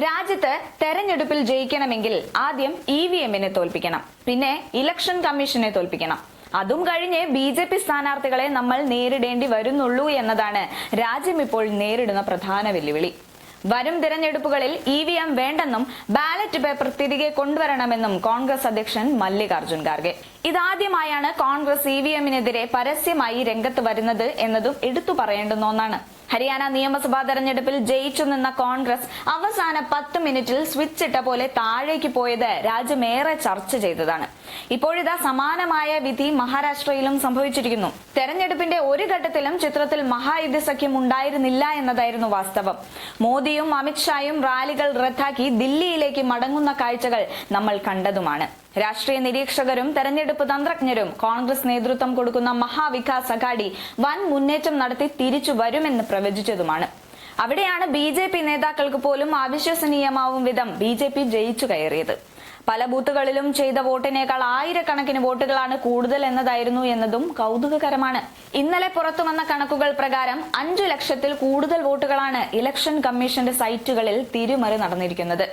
രാജ്യത്ത് തെരഞ്ഞെടുപ്പിൽ ജയിക്കണമെങ്കിൽ ആദ്യം ഇ വി എമ്മിനെ തോൽപ്പിക്കണം. പിന്നെ ഇലക്ഷൻ കമ്മീഷനെ തോൽപ്പിക്കണം. അതും കഴിഞ്ഞ് ബി ജെ പി സ്ഥാനാർത്ഥികളെ നമ്മൾ നേരിടേണ്ടി വരുന്നുള്ളൂ എന്നതാണ് രാജ്യം ഇപ്പോൾ നേരിടുന്ന പ്രധാന വെല്ലുവിളി. വരും തിരഞ്ഞെടുപ്പുകളിൽ ഇ വി എം വേണ്ടെന്നും ബാലറ്റ് പേപ്പർ തിരികെ കൊണ്ടുവരണമെന്നും കോൺഗ്രസ് അധ്യക്ഷൻ മല്ലികാർജുൻ ഖാർഗെ. ഇതാദ്യമായാണ് കോൺഗ്രസ് ഇ വി എമ്മിനെതിരെ പരസ്യമായി രംഗത്ത് വരുന്നത് എന്നതും എടുത്തു പറയേണ്ടുന്ന ഒന്നാണ്. ഹരിയാന നിയമസഭാ തെരഞ്ഞെടുപ്പിൽ ജയിച്ചു നിന്ന കോൺഗ്രസ് അവസാന പത്ത് മിനിറ്റിൽ സ്വിച്ച് ഇട്ട പോലെ താഴേക്ക് പോയത് രാജ്യമേറെ ചർച്ച ചെയ്തതാണ്. ഇപ്പോഴിതാ സമാനമായ വിധി മഹാരാഷ്ട്രയിലും സംഭവിച്ചിരിക്കുന്നു. തെരഞ്ഞെടുപ്പിന്റെ ഒരു ഘട്ടത്തിലും ചിത്രത്തിൽ മഹായുദ്ധ സഖ്യം ഉണ്ടായിരുന്നില്ല എന്നതായിരുന്നു വാസ്തവം. മോദിയും അമിത്ഷായും റാലികൾ റദ്ദാക്കി ദില്ലിയിലേക്ക് മടങ്ങുന്ന കാഴ്ചകൾ നമ്മൾ കണ്ടതുമാണ്. രാഷ്ട്രീയ നിരീക്ഷകരും തെരഞ്ഞെടുപ്പ് തന്ത്രജ്ഞരും കോൺഗ്രസ് നേതൃത്വം കൊടുക്കുന്ന മഹാവികാസ് അഘാടി വൻ മുന്നേറ്റം നടത്തി തിരിച്ചു വരുമെന്ന് പ്രവചിച്ചതുമാണ്. അവിടെയാണ് ബി ജെ പി നേതാക്കൾക്ക് പോലും അവിശ്വസനീയമാവും വിധം ബി ജെ പി ജയിച്ചു കയറിയത്. പല ബൂത്തുകളിലും ചെയ്ത വോട്ടിനേക്കാൾ ആയിരക്കണക്കിന് വോട്ടുകളാണ് കൂടുതൽ എന്നതായിരുന്നു എന്നതും കൗതുകകരമാണ്. ഇന്നലെ പുറത്തു വന്ന കണക്കുകൾ പ്രകാരം അഞ്ചു ലക്ഷത്തിൽ കൂടുതൽ വോട്ടുകളാണ് ഇലക്ഷൻ കമ്മീഷന്റെ സൈറ്റുകളിൽ തിരുമറി നടന്നിരിക്കുന്നത്.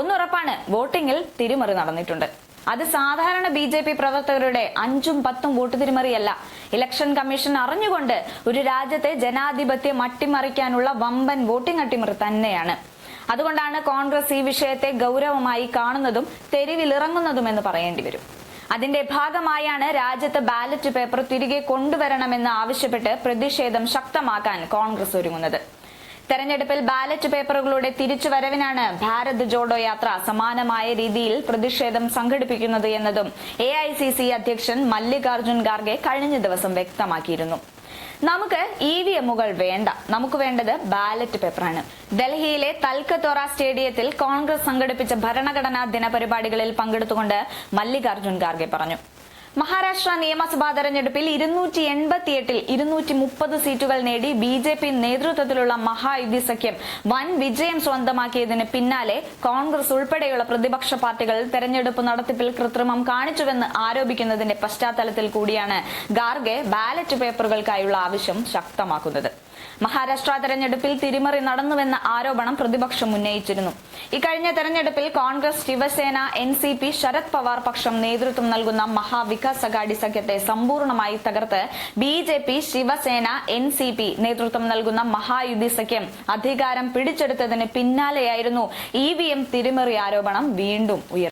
ഒന്നുറപ്പാണ് വോട്ടിംഗിൽ തിരുമറി നടന്നിട്ടുണ്ട്. അത് സാധാരണ ബി ജെ പി പ്രവർത്തകരുടെ അഞ്ചും പത്തും വോട്ട് തിരിമറിയല്ല. ഇലക്ഷൻ കമ്മീഷൻ അറിഞ്ഞുകൊണ്ട് ഒരു രാജ്യത്തെ ജനാധിപത്യം അട്ടിമറിക്കാനുള്ള വമ്പൻ വോട്ടിംഗ് അട്ടിമറി തന്നെയാണ്. അതുകൊണ്ടാണ് കോൺഗ്രസ് ഈ വിഷയത്തെ ഗൗരവമായി കാണുന്നതും തെരുവിലിറങ്ങുന്നതും എന്ന് പറയേണ്ടി വരും. അതിന്റെ ഭാഗമായാണ് രാജ്യത്ത് ബാലറ്റ് പേപ്പർ തിരികെ കൊണ്ടുവരണമെന്ന് ആവശ്യപ്പെട്ട് പ്രതിഷേധം ശക്തമാക്കാൻ കോൺഗ്രസ് ഒരുങ്ങുന്നത്. തെരഞ്ഞെടുപ്പിൽ ബാലറ്റ് പേപ്പറുകളുടെ തിരിച്ചുവരവിനാണ് ഭാരത് ജോഡോ യാത്ര സമാനമായ രീതിയിൽ പ്രതിഷേധം സംഘടിപ്പിക്കുന്നത് എന്നതും എ അധ്യക്ഷൻ മല്ലികാർജുൻ ഖാർഗെ കഴിഞ്ഞ ദിവസം വ്യക്തമാക്കിയിരുന്നു. നമുക്ക് ഇ വി എമ്മുകൾ വേണ്ട. നമുക്ക് വേണ്ടത് ബാലറ്റ് പേപ്പറാണ്. ഡൽഹിയിലെ തൽക്കത്തോറ സ്റ്റേഡിയത്തിൽ കോൺഗ്രസ് സംഘടിപ്പിച്ച ഭരണഘടനാ ദിനപരിപാടികളിൽ പങ്കെടുത്തുകൊണ്ട് മല്ലികാർജുൻ ഖാർഗെ പറഞ്ഞു. മഹാരാഷ്ട്ര നിയമസഭാ തെരഞ്ഞെടുപ്പിൽ ഇരുന്നൂറ്റി എൺപത്തിയെട്ടിൽ ഇരുന്നൂറ്റി മുപ്പത് സീറ്റുകൾ നേടി ബി ജെ പി നേതൃത്വത്തിലുള്ള മഹായുദ്ധി സഖ്യം വൻ വിജയം സ്വന്തമാക്കിയതിന് പിന്നാലെ കോൺഗ്രസ് ഉൾപ്പെടെയുള്ള പ്രതിപക്ഷ പാർട്ടികൾ തെരഞ്ഞെടുപ്പ് നടത്തിപ്പിൽ കൃത്രിമം കാണിച്ചുവെന്ന് ആരോപിക്കുന്നതിന്റെ പശ്ചാത്തലത്തിൽ കൂടിയാണ് ഗാർഗെ ബാലറ്റ് പേപ്പറുകൾക്കായുള്ള ആവശ്യം ശക്തമാക്കുന്നത്. മഹാരാഷ്ട്ര തെരഞ്ഞെടുപ്പിൽ തിരിമറി നടന്നുവെന്ന ആരോപണം പ്രതിപക്ഷം ഉന്നയിച്ചിരുന്നു. ഇക്കഴിഞ്ഞ തെരഞ്ഞെടുപ്പിൽ Congress Shiv Sena N C P Sharad Pawar പക്ഷം നേതൃത്വം നൽകുന്ന മഹാവികാസ് അഘാടി സഖ്യത്തെ സമ്പൂർണമായി തകർത്ത് B J P Shiv Sena N C P നേതൃത്വം നൽകുന്ന മഹായുദ്ധി സഖ്യം അധികാരം പിടിച്ചെടുത്തതിന് പിന്നാലെയായിരുന്നു ഇ വി എം തിരിമറി ആരോപണം വീണ്ടും ഉയർന്നത്.